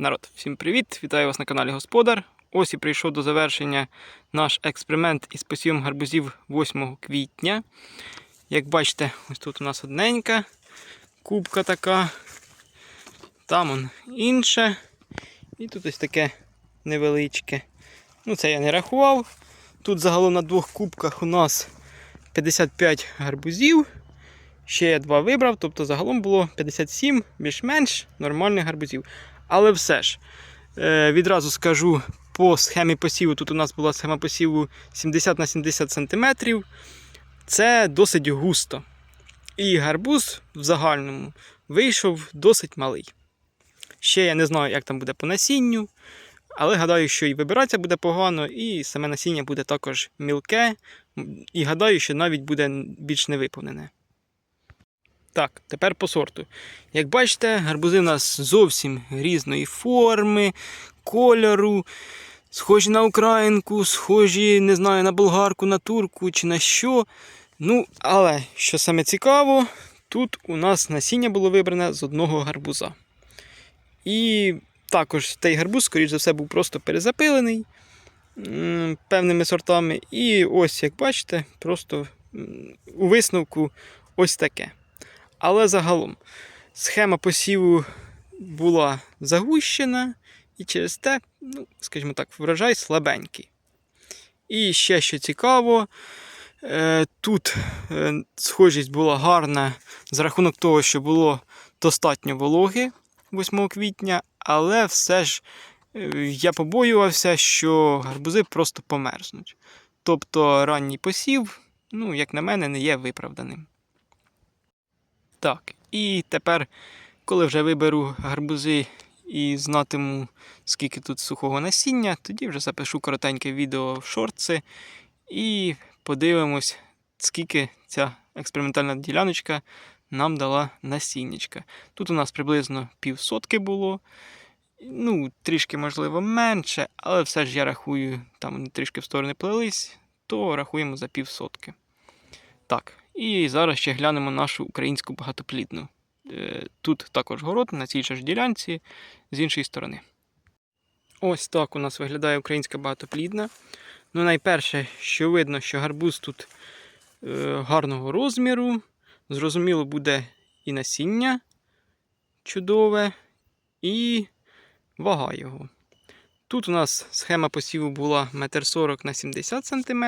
Народ, всім привіт! Вітаю вас на каналі Господар. Ось і прийшов до завершення наш експеримент із посівом гарбузів 8 квітня. Як бачите, ось тут у нас одненька кубка така. Там он інше. І тут ось таке невеличке. Ну, це я не рахував. Тут загалом на двох кубках у нас 55 гарбузів. Ще я два вибрав, тобто загалом було 57 більш-менш нормальних гарбузів. Але все ж, е, відразу скажу по схемі посіву. Тут у нас була схема посіву 70 на 70 см. Це досить густо. І гарбуз в загальному вийшов досить малий. Ще я не знаю, як там буде по насінню, але гадаю, що і вибиратися буде погано, і саме насіння буде також мілке. І гадаю, що навіть буде більш невиповнене. Так, тепер по сорту. Як бачите, гарбузи у нас зовсім різної форми, кольору, схожі на українку, схожі, не знаю, на болгарку, на турку чи на що. Ну, але що саме цікаво, тут у нас насіння було вибране з одного гарбуза. І також цей гарбуз, скоріш за все, був просто перезапилений певними сортами. І ось, як бачите, просто у висновку ось таке. Але загалом схема посіву була загущена, і через те, ну, скажімо так, врожай слабенький. І ще що цікаво, е, тут е, схожість була гарна за рахунок того, що було достатньо вологи 8 квітня, але все ж е, я побоювався, що гарбузи просто померзнуть. Тобто ранній посів, ну, як на мене, не є виправданим. Так, і тепер, коли вже виберу гарбузи і знатиму, скільки тут сухого насіння, тоді вже запишу коротеньке відео в шортси і подивимось, скільки ця експериментальна діляночка нам дала насіннячка. Тут у нас приблизно півсотки було. Ну, трішки, можливо, менше, але все ж я рахую, там вони трішки в сторони плелись, то рахуємо за півсотки. Так, і зараз ще глянемо нашу українську багатоплідну. Е, Тут також город на цій же ж ділянці з іншої сторони. Ось так у нас виглядає українська багатоплідна. Ну, найперше, що видно, що гарбуз тут е, гарного розміру. Зрозуміло, буде і насіння чудове, і вага його. Тут у нас схема посіву була 1,40 м на 70 см.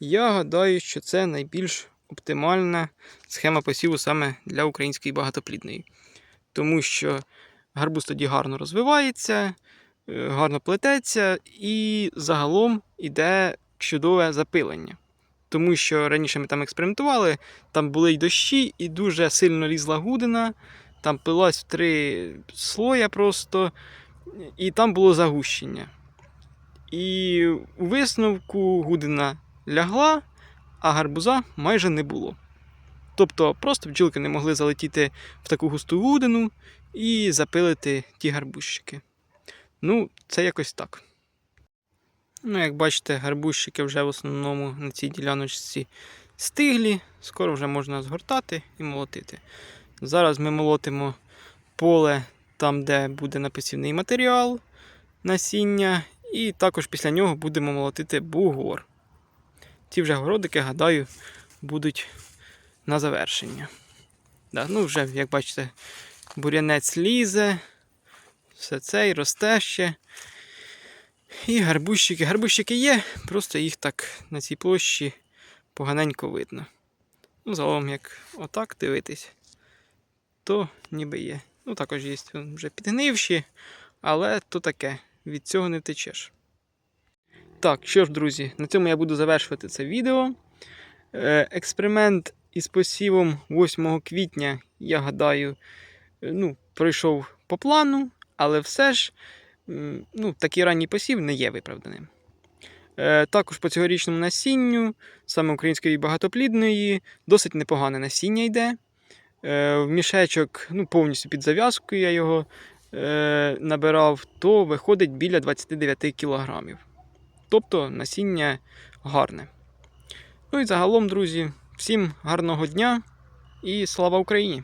Я гадаю, що це найбільш оптимальна схема посіву саме для української багатоплідної. Тому що гарбуз тоді гарно розвивається, е, гарно плететься і загалом іде чудове запилення. Тому що раніше ми там експериментували, там були й дощі, і дуже сильно лізла гудина, там пилась в три слоя просто, і там було загущення. І у висновку гудина лягла, а гарбуза майже не було. Тобто просто бджілки не могли залетіти в таку густу гудину і запилити ті гарбузчики. Ну, це якось так. Ну, як бачите, гарбузчики вже в основному на цій діляночці стиглі, скоро вже можна згортати і молотити. Зараз ми молотимо поле там, де буде написівний матеріал, насіння, і також після нього будемо молотити бугор. Ті вже городики, гадаю, будуть на завершення. Да, ну вже, як бачите, бурянець лізе, все це і росте ще. І гарбузчики. Гарбузчики є, просто їх так на цій площі поганенько видно. Ну, загалом, як отак дивитись, то ніби є. Ну, також є вже підгнивші, але то таке, від цього не втечеш. Так, що ж, друзі, на цьому я буду завершувати це відео. Е, Експеримент із посівом 8 квітня, я гадаю, е, ну, пройшов по плану, але все ж ну, такий ранній посів не є виправданим. Е, Також по цьогорічному насінню, саме української багатоплідної, досить непогане насіння йде. В мішечок ну, повністю під зав'язкою я його набирав, то виходить біля 29 кілограмів. Тобто насіння гарне. Ну і загалом, друзі, всім гарного дня і слава Україні!